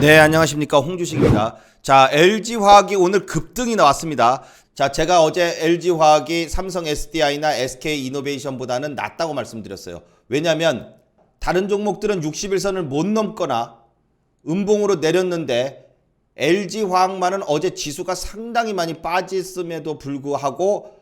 네, 안녕하십니까. 홍주식입니다. 자, LG화학이 오늘 급등이 나왔습니다. 자, 제가 어제 LG화학이 삼성 SDI나 SK 이노베이션보다는 낫다고 말씀드렸어요. 왜냐면 다른 종목들은 60일선을 못 넘거나 음봉으로 내렸는데 LG화학만은 어제 지수가 상당히 많이 빠졌음에도 불구하고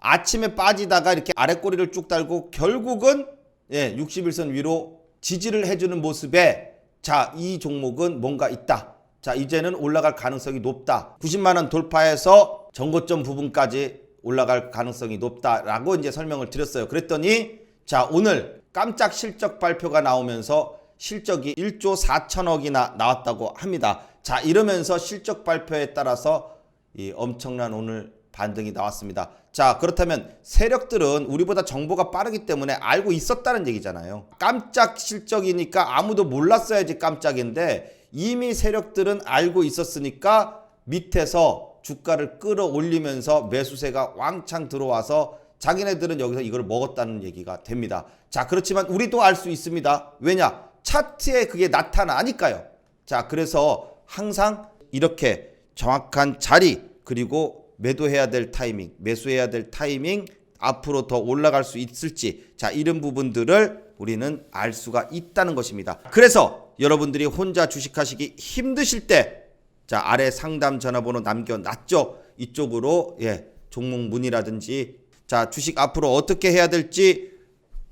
아침에 빠지다가 이렇게 아래 꼬리를 쭉 달고 결국은 예, 61선 위로 지지를 해주는 모습에 자, 이 종목은 뭔가 있다. 자, 이제는 올라갈 가능성이 높다. 90만 원 돌파해서 전고점 부분까지 올라갈 가능성이 높다라고 이제 설명을 드렸어요. 그랬더니 자, 오늘 깜짝 실적 발표가 나오면서 실적이 1조 4천억이나 나왔다고 합니다. 자, 이러면서 실적 발표에 따라서 이 엄청난 오늘 반등이 나왔습니다. 자, 그렇다면 세력들은 우리보다 정보가 빠르기 때문에 알고 있었다는 얘기잖아요. 깜짝 실적이니까 아무도 몰랐어야지 깜짝인데 이미 세력들은 알고 있었으니까 밑에서 주가를 끌어올리면서 매수세가 왕창 들어와서 자기네들은 여기서 이걸 먹었다는 얘기가 됩니다. 자, 그렇지만 우리도 알 수 있습니다. 왜냐? 차트에 그게 나타나니까요. 자, 그래서 항상 이렇게 정확한 자리 그리고 매도해야 될 타이밍, 매수해야 될 타이밍, 앞으로 더 올라갈 수 있을지, 자, 이런 부분들을 우리는 알 수가 있다는 것입니다. 그래서 여러분들이 혼자 주식하시기 힘드실 때, 자, 아래 상담 전화번호 남겨놨죠? 이쪽으로, 예, 종목 문의라든지, 자, 주식 앞으로 어떻게 해야 될지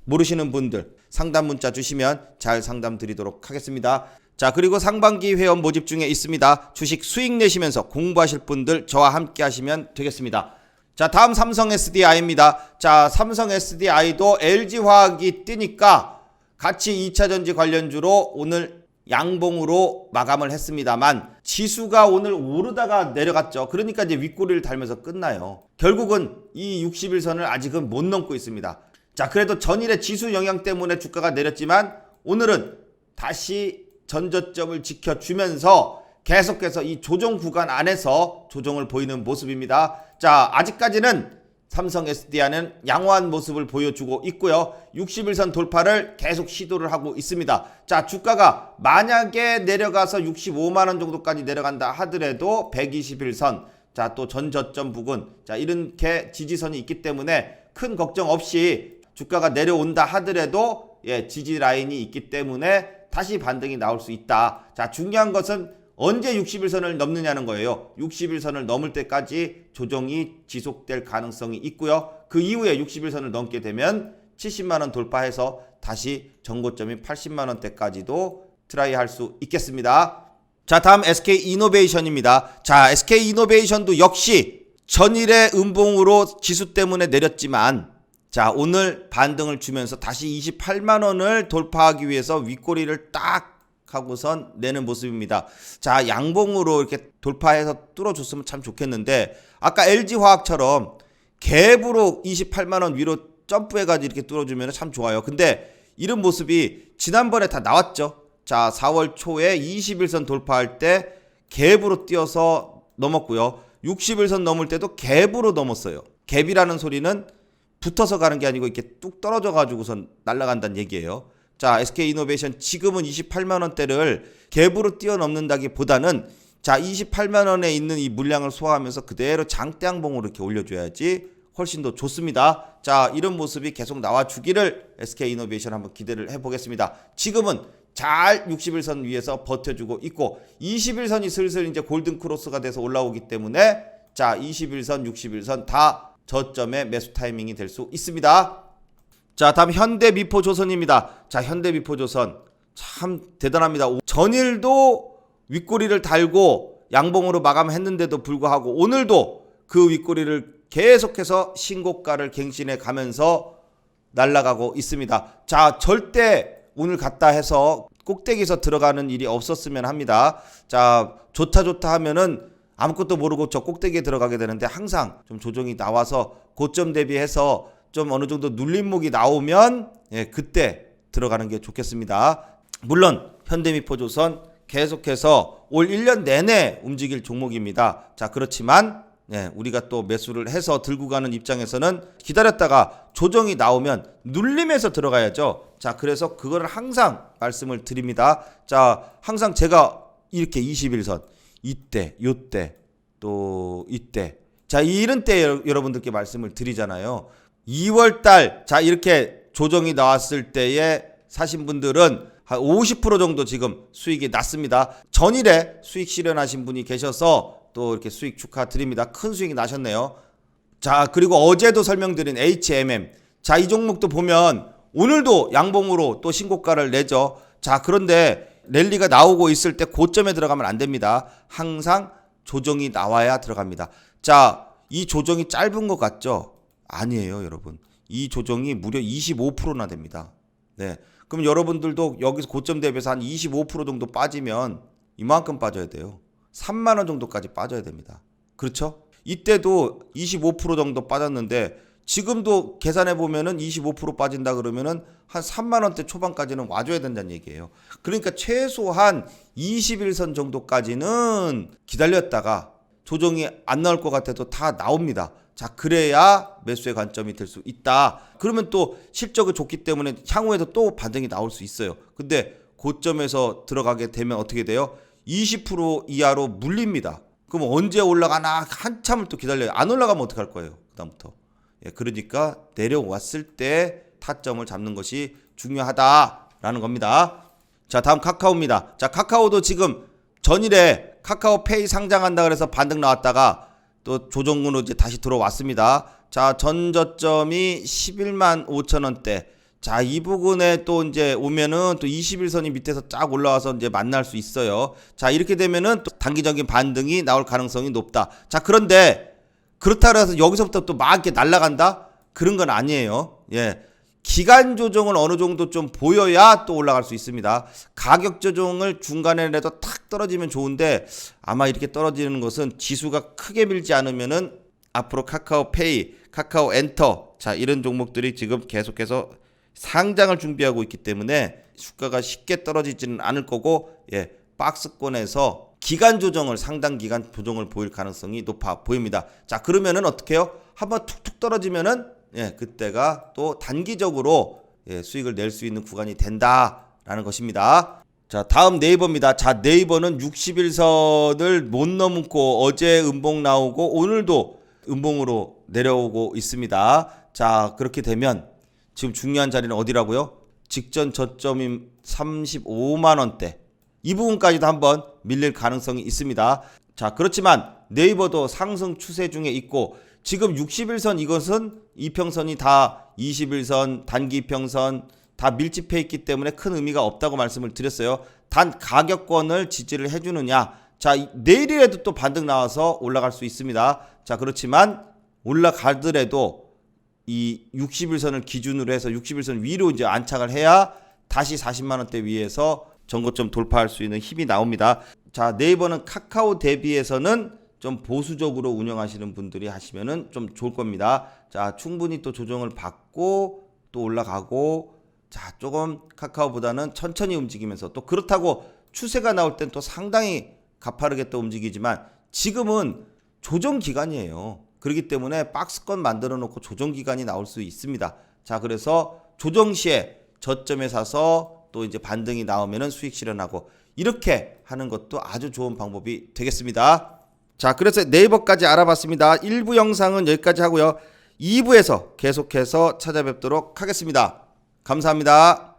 모르시는 분들, 상담 문자 주시면 잘 상담 드리도록 하겠습니다. 자, 그리고 상반기 회원 모집 중에 있습니다. 주식 수익 내시면서 공부하실 분들 저와 함께 하시면 되겠습니다. 자, 다음 삼성 SDI입니다. 자, 삼성 SDI도 LG화학이 뜨니까 같이 2차 전지 관련주로 오늘 양봉으로 마감을 했습니다만 지수가 오늘 오르다가 내려갔죠. 그러니까 이제 윗꼬리를 달면서 끝나요. 결국은 이 60일선을 아직은 못 넘고 있습니다. 자, 그래도 전일의 지수 영향 때문에 주가가 내렸지만 오늘은 다시 전저점을 지켜주면서 계속해서 이 조정 구간 안에서 조정을 보이는 모습입니다. 자, 아직까지는 삼성 SDI는 양호한 모습을 보여주고 있고요. 61선 돌파를 계속 시도를 하고 있습니다. 자, 주가가 만약에 내려가서 65만 원 정도까지 내려간다 하더라도 121선 자, 또 전저점 부근 자, 이렇게 지지선이 있기 때문에 큰 걱정 없이 주가가 내려온다 하더라도 예, 지지 라인이 있기 때문에 다시 반등이 나올 수 있다. 자, 중요한 것은 언제 60일선을 넘느냐는 거예요. 60일선을 넘을 때까지 조정이 지속될 가능성이 있고요. 그 이후에 60일선을 넘게 되면 70만 원 돌파해서 다시 정고점이 80만 원대까지도 트라이 할 수 있겠습니다. 자, 다음 SK 이노베이션입니다. 자, SK 이노베이션도 역시 전일의 음봉으로 지수 때문에 내렸지만 자, 오늘 반등을 주면서 다시 28만 원을 돌파하기 위해서 윗꼬리를 딱 하고선 내는 모습입니다. 자, 양봉으로 이렇게 돌파해서 뚫어줬으면 참 좋겠는데 아까 LG 화학처럼 갭으로 28만 원 위로 점프해가지고 이렇게 뚫어주면 참 좋아요. 근데 이런 모습이 지난번에 다 나왔죠. 자, 4월 초에 21선 돌파할 때 갭으로 뛰어서 넘었고요. 60일선 넘을 때도 갭으로 넘었어요. 갭이라는 소리는 붙어서 가는 게 아니고 이렇게 뚝 떨어져 가지고선 날아간다는 얘기예요. 자, SK 이노베이션 지금은 28만 원대를 갭으로 뛰어넘는다기보다는 자, 28만 원에 있는 이 물량을 소화하면서 그대로 장대양봉으로 이렇게 올려줘야지 훨씬 더 좋습니다. 자, 이런 모습이 계속 나와 주기를 SK 이노베이션 한번 기대를 해보겠습니다. 지금은 잘 60일선 위에서 버텨주고 있고 21선이 슬슬 이제 골든 크로스가 돼서 올라오기 때문에 자, 21선, 60일선 다 저점의 매수 타이밍이 될 수 있습니다. 자, 다음 현대미포조선입니다. 자, 현대미포조선 참 대단합니다. 전일도 윗꼬리를 달고 양봉으로 마감했는데도 불구하고 오늘도 그 윗꼬리를 계속해서 신고가를 갱신해 가면서 날아가고 있습니다. 자, 절대 오늘 갔다 해서 꼭대기에서 들어가는 일이 없었으면 합니다. 자, 좋다 좋다 하면은 아무것도 모르고 저 꼭대기에 들어가게 되는데 항상 좀 조정이 나와서 고점 대비해서 좀 어느 정도 눌림목이 나오면 예, 그때 들어가는 게 좋겠습니다. 물론 현대미포조선 계속해서 올 1년 내내 움직일 종목입니다. 자, 그렇지만 네, 우리가 또 매수를 해서 들고 가는 입장에서는 기다렸다가 조정이 나오면 눌림에서 들어가야죠. 자, 그래서 그거를 항상 말씀을 드립니다. 자, 항상 제가 이렇게 21선 이때 요때 또 이때. 자 이런 때 여- 여러분들께 말씀을 드리잖아요. 2월 달 자 이렇게 조정이 나왔을 때에 사신 분들은 한 50% 정도 지금 수익이 났습니다. 전일에 수익 실현하신 분이 계셔서 또 이렇게 수익 축하드립니다. 큰 수익이 나셨네요. 자, 그리고 어제도 설명드린 HMM. 자, 이 종목도 보면 오늘도 양봉으로 또 신고가를 내죠. 자, 그런데 랠리가 나오고 있을 때 고점에 들어가면 안 됩니다. 항상 조정이 나와야 들어갑니다. 자, 이 조정이 짧은 것 같죠? 아니에요, 여러분. 이 조정이 무려 25%나 됩니다. 네. 그럼 여러분들도 여기서 고점 대비해서 한 25% 정도 빠지면 이만큼 빠져야 돼요. 3만 원 정도까지 빠져야 됩니다. 그렇죠? 이때도 25% 정도 빠졌는데 지금도 계산해 보면은 25% 빠진다 그러면은 한 3만 원대 초반까지는 와줘야 된다는 얘기예요. 그러니까 최소한 21선 정도까지는 기다렸다가 조정이 안 나올 것 같아도 다 나옵니다. 자, 그래야 매수의 관점이 될 수 있다. 그러면 또 실적이 좋기 때문에 향후에도 또 반등이 나올 수 있어요. 근데 고점에서 들어가게 되면 어떻게 돼요? 20% 이하로 물립니다. 그럼 언제 올라가나 한참을 또 기다려요. 안 올라가면 어떡할 거예요? 그다음부터. 예, 그러니까 내려왔을 때 타점을 잡는 것이 중요하다라는 겁니다. 자, 다음 카카오입니다. 자, 카카오도 지금 전일에 카카오페이 상장한다 그래서 반등 나왔다가 또 조정으로 이제 다시 들어왔습니다. 자, 전저점이 11만 5천 원대. 자, 이 부분에 또 이제 오면은 또 21선이 밑에서 쫙 올라와서 이제 만날 수 있어요. 자, 이렇게 되면은 또 단기적인 반등이 나올 가능성이 높다. 자, 그런데 그렇다 그래서 여기서부터 또 막 이렇게 날아간다? 그런 건 아니에요. 예. 기간 조정을 어느 정도 좀 보여야 또 올라갈 수 있습니다. 가격 조정을 중간에라도 탁 떨어지면 좋은데 아마 이렇게 떨어지는 것은 지수가 크게 밀지 않으면은 앞으로 카카오페이, 카카오 엔터 자 이런 종목들이 지금 계속해서 상장을 준비하고 있기 때문에 주가가 쉽게 떨어지지는 않을 거고 예 박스권에서 기간 조정을 상당 기간 조정을 보일 가능성이 높아 보입니다. 자 그러면은 어떻게 해요? 한번 툭툭 떨어지면은 예 그때가 또 단기적으로 예, 수익을 낼 수 있는 구간이 된다라는 것입니다. 자 다음 네이버입니다. 자 네이버는 61선을 못 넘고 어제 음봉 나오고 오늘도 음봉으로 내려오고 있습니다. 자 그렇게 되면 지금 중요한 자리는 어디라고요? 직전 저점인 35만 원대. 이 부분까지도 한번 밀릴 가능성이 있습니다. 자, 그렇지만 네이버도 상승 추세 중에 있고 지금 61선 이것은 이평선이 다 21선, 단기 이평선 다 밀집해 있기 때문에 큰 의미가 없다고 말씀을 드렸어요. 단 가격권을 지지를 해 주느냐. 자, 이- 내일이라도 또 반등 나와서 올라갈 수 있습니다. 자, 그렇지만 올라가더라도 이 61선을 기준으로 해서 61선 위로 이제 안착을 해야 다시 40만 원대 위에서 전고점 돌파할 수 있는 힘이 나옵니다. 자, 네이버는 카카오 대비해서는 좀 보수적으로 운영하시는 분들이 하시면은 좀 좋을 겁니다. 자, 충분히 또 조정을 받고 또 올라가고 자, 조금 카카오보다는 천천히 움직이면서 또 그렇다고 추세가 나올 땐 또 상당히 가파르게 또 움직이지만 지금은 조정 기간이에요. 그렇기 때문에 박스권 만들어 놓고 조정 기간이 나올 수 있습니다. 자, 그래서 조정 시에 저점에 사서 또 이제 반등이 나오면은 수익 실현하고 이렇게 하는 것도 아주 좋은 방법이 되겠습니다. 자, 그래서 네이버까지 알아봤습니다. 1부 영상은 여기까지 하고요. 2부에서 계속해서 찾아뵙도록 하겠습니다. 감사합니다.